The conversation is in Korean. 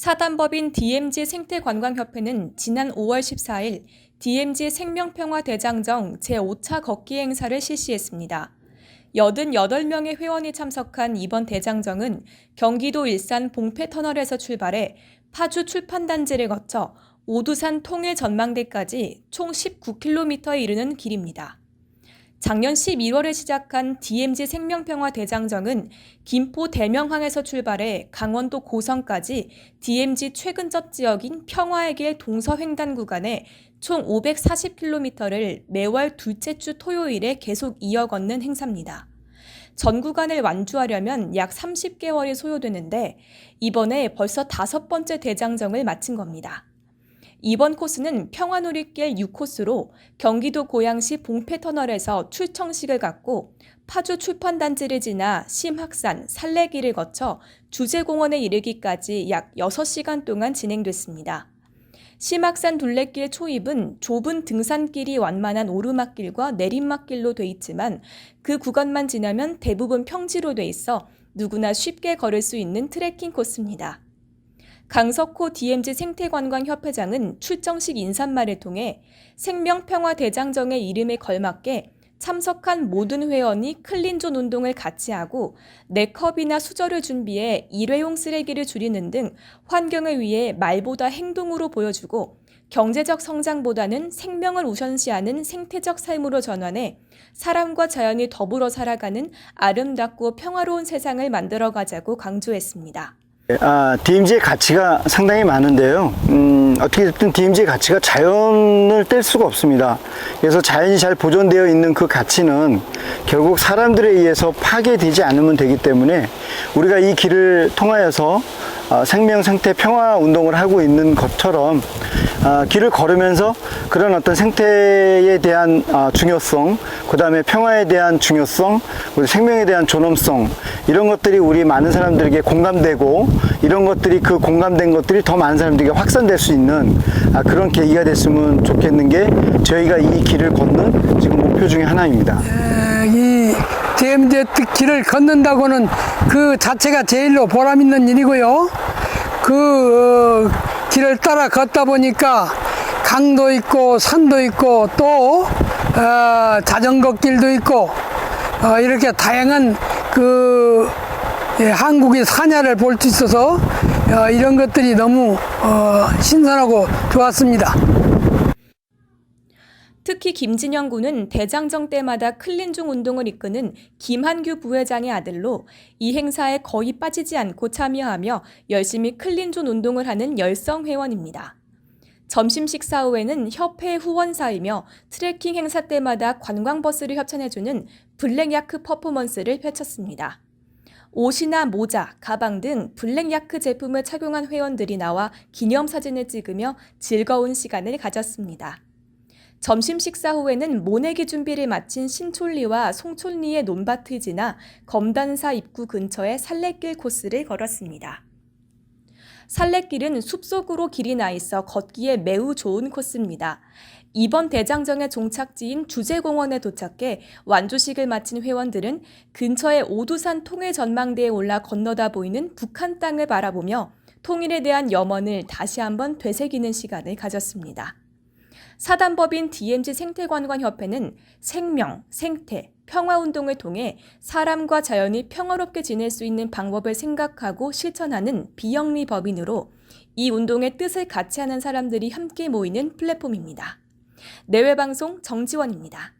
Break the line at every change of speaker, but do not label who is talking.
사단법인 DMZ 생태관광협회는 지난 5월 14일 DMZ 생명평화 대장정 제5차 걷기 행사를 실시했습니다. 88명의 회원이 참석한 이번 대장정은 경기도 일산 봉폐터널에서 출발해 파주 출판단지를 거쳐 오두산 통일 전망대까지 총 19km에 이르는 길입니다. 작년 11월에 시작한 DMZ 생명평화 대장정은 김포 대명항에서 출발해 강원도 고성까지 DMZ 최근접 지역인 평화의 길 동서횡단 구간에 총 540km를 매월 둘째 주 토요일에 계속 이어 걷는 행사입니다. 전 구간을 완주하려면 약 30개월이 소요되는데 이번에 벌써 다섯 번째 대장정을 마친 겁니다. 이번 코스는 평화누리길 6코스로 경기도 고양시 봉폐터널에서 출청식을 갖고 파주 출판단지를 지나 심학산, 산래길을 거쳐 주제공원에 이르기까지 약 6시간 동안 진행됐습니다. 심학산 둘레길 초입은 좁은 등산길이 완만한 오르막길과 내림막길로 돼 있지만 그 구간만 지나면 대부분 평지로 돼 있어 누구나 쉽게 걸을 수 있는 트레킹 코스입니다. 강석호 DMZ 생태관광협회장은 출정식 인사말을 통해 생명평화 대장정의 이름에 걸맞게 참석한 모든 회원이 클린존 운동을 같이 하고 네 컵이나 수저를 준비해 일회용 쓰레기를 줄이는 등 환경을 위해 말보다 행동으로 보여주고 경제적 성장보다는 생명을 우선시하는 생태적 삶으로 전환해 사람과 자연이 더불어 살아가는 아름답고 평화로운 세상을 만들어가자고 강조했습니다.
아, DMZ의 가치가 상당히 많은데요. 음, 어떻게 됐든 DMZ의 가치가 자연을 뗄 수가 없습니다. 그래서 자연이 잘 보존되어 있는 그 가치는 결국 사람들에 의해서 파괴되지 않으면 되기 때문에 우리가 이 길을 통하여서 어, 생명 생태 평화 운동을 하고 있는 것처럼 어, 길을 걸으면서 그런 어떤 생태에 대한 어, 중요성, 그 다음에 평화에 대한 중요성, 그리고 생명에 대한 존엄성 이런 것들이 우리 많은 사람들에게 공감되고 이런 것들이 그 공감된 것들이 더 많은 사람들에게 확산될 수 있는 아, 그런 계기가 됐으면 좋겠는 게 저희가 이 길을 걷는 지금 목표 중에 하나입니다.
DMZ 길을 걷는다고는 그 자체가 제일로 보람 있는 일이고요. 그 어, 길을 따라 걷다 보니까 강도 있고 산도 있고 또 어, 자전거 길도 있고 어, 이렇게 다양한 그 예, 한국의 산야를 볼 수 있어서 어, 이런 것들이 너무 어, 신선하고 좋았습니다.
특히 김진영 군은 대장정 때마다 클린중 운동을 이끄는 김한규 부회장의 아들로 이 행사에 거의 빠지지 않고 참여하며 열심히 클린존 운동을 하는 열성 회원입니다. 점심 식사 후에는 협회 후원사이며 트레킹 행사 때마다 관광버스를 협찬해주는 블랙야크 퍼포먼스를 펼쳤습니다. 옷이나 모자, 가방 등 블랙야크 제품을 착용한 회원들이 나와 기념사진을 찍으며 즐거운 시간을 가졌습니다. 점심 식사 후에는 모내기 준비를 마친 신촌리와 송촌리의 논밭을 지나 검단사 입구 근처의 산래길 코스를 걸었습니다. 산래길은 숲속으로 길이 나 있어 걷기에 매우 좋은 코스입니다. 이번 대장정의 종착지인 주제공원에 도착해 완주식을 마친 회원들은 근처의 오두산 통일 전망대에 올라 건너다 보이는 북한 땅을 바라보며 통일에 대한 염원을 다시 한번 되새기는 시간을 가졌습니다. 사단법인 DMZ 생태관광협회는 생명, 생태, 평화운동을 통해 사람과 자연이 평화롭게 지낼 수 있는 방법을 생각하고 실천하는 비영리 법인으로 이 운동의 뜻을 같이 하는 사람들이 함께 모이는 플랫폼입니다. 내외방송 정지원입니다.